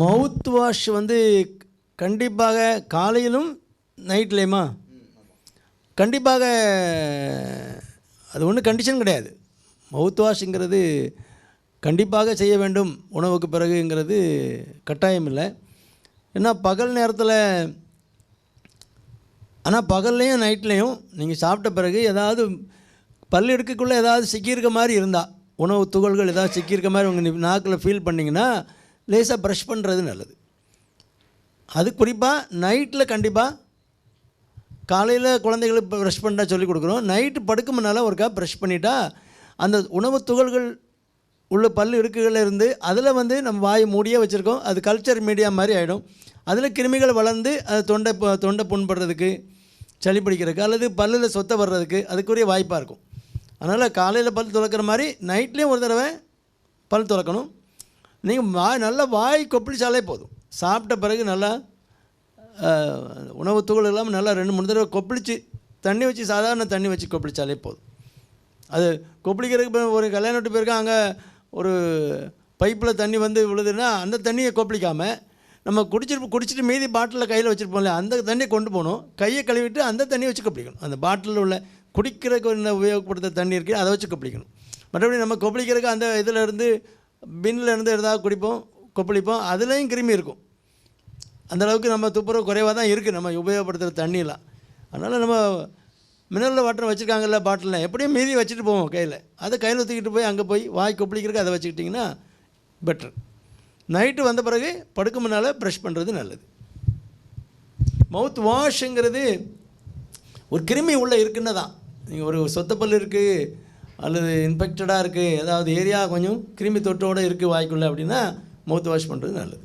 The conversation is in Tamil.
மவுத் வாஷ் வந்து கண்டிப்பாக காலையிலும் நைட்லேயுமா? கண்டிப்பாக அது ஒன்றும் கண்டிஷன் கிடையாது. மவுத் வாஷ்ங்கிறது கண்டிப்பாக செய்ய வேண்டும். உணவுக்கு பிறகுங்கிறது கட்டாயம் இல்லை. ஏன்னா பகல் நேரத்தில் ஆனால் பகல்லையும் நைட்லேயும் நீங்கள் சாப்பிட்ட பிறகு ஏதாவது பல் எடுக்கக்குள்ளே ஏதாவது சிக்கியிருக்க மாதிரி இருந்தால் உணவு துகள்கள் ஏதாவது சிக்கியிருக்க மாதிரி உங்கள் நாக்கில் ஃபீல் பண்ணிங்கன்னா லேசாக ப்ரஷ் பண்ணுறது நல்லது. அது குறிப்பாக நைட்டில் கண்டிப்பாக காலையில் குழந்தைகளுக்கு ப்ரஷ் பண்ணால் சொல்லி கொடுக்குறோம். நைட்டு படுக்க முன்னால் ஒருக்கா ப்ரஷ் பண்ணிட்டா அந்த உணவு துகள்கள் உள்ள பல் இருக்குகளில் இருந்து அதில் வந்து நம்ம வாய் மூடியே வச்சுருக்கோம். அது கல்ச்சர் மீடியா மாதிரி ஆகிடும் அதில் கிருமிகள் வளர்ந்து அது தொண்டை தொண்டை புண்படுறதுக்கு சளி பிடிக்கிறதுக்கு அல்லது பல்லில் சொத்தை வர்றதுக்கு அதுக்குரிய வாய்ப்பாக இருக்கும். அதனால் காலையில் பல் துளக்கிற மாதிரி நைட்லேயும் ஒரு தடவை பல் துளக்கணும். நீங்கள் வாய் நல்லா வாய் கொப்பளிச்சாலே போதும். சாப்பிட்ட பிறகு நல்லா உணவு துகள் இல்லாமல் நல்லா ரெண்டு மூணு தடவை கொப்பளிச்சு தண்ணி வச்சு சாதாரண தண்ணி வச்சு கொப்பளிச்சாலே போதும். அது கொப்பளிக்கிறதுக்கு ஒரு கல்யாண வீட்டு அங்கே ஒரு பைப்பில் தண்ணி வந்து விழுதுன்னா அந்த தண்ணியை கொப்பளிக்காமல் நம்ம குடிச்சிட்டு குடிச்சிட்டு மீதி பாட்டிலில் கையில் வச்சுருப்போம்ல அந்த தண்ணியை கொண்டு போகணும். கையை கழுவிட்டு அந்த தண்ணியை வச்சு கொப்பளிக்கணும். அந்த பாட்டிலில் உள்ள குடிக்கிறதுக்கு என்ன உபயோகப்படுத்த தண்ணி இருக்குது அதை வச்சு கொப்பளிக்கணும். மற்றபடி நம்ம கொப்பளிக்கிறதுக்கு அந்த இதில் இருந்து பின்னில் இருந்து எதாவது குடிப்போம் கொப்பளிப்போம் அதுலேயும் கிருமி இருக்கும். அந்தளவுக்கு நம்ம துப்புரவு குறைவாக தான் இருக்குது நம்ம உபயோகப்படுத்துகிற தண்ணியெலாம் அதனால் நம்ம மினரல் வாட்டர் வச்சுருக்காங்கல்ல பாட்டிலில் எப்படியும் மீதி வச்சுட்டு போவோம் கையில். அதை கையில் ஊற்றிக்கிட்டு போய் அங்கே போய் வாய் கொப்பளிக்கிறதுக்கு அதை வச்சுக்கிட்டிங்கன்னா பெட்டர் நைட்டு வந்த பிறகு படுக்க முன்னால் ப்ரஷ் பண்ணுறது நல்லது. மவுத் வாஷுங்கிறது ஒரு கிருமி உள்ளே இருக்குன்னு தான். நீங்கள் ஒரு சொத்தப்பல் இருக்குது அல்லது இன்ஃபெக்டடாக இருக்குது ஏதாவது ஏரியா கொஞ்சம் கிருமி தொட்டோடு இருக்குது வாய்க்குள்ளே அப்படின்னா மவுத் வாஷ் பண்ணுறது நல்லது.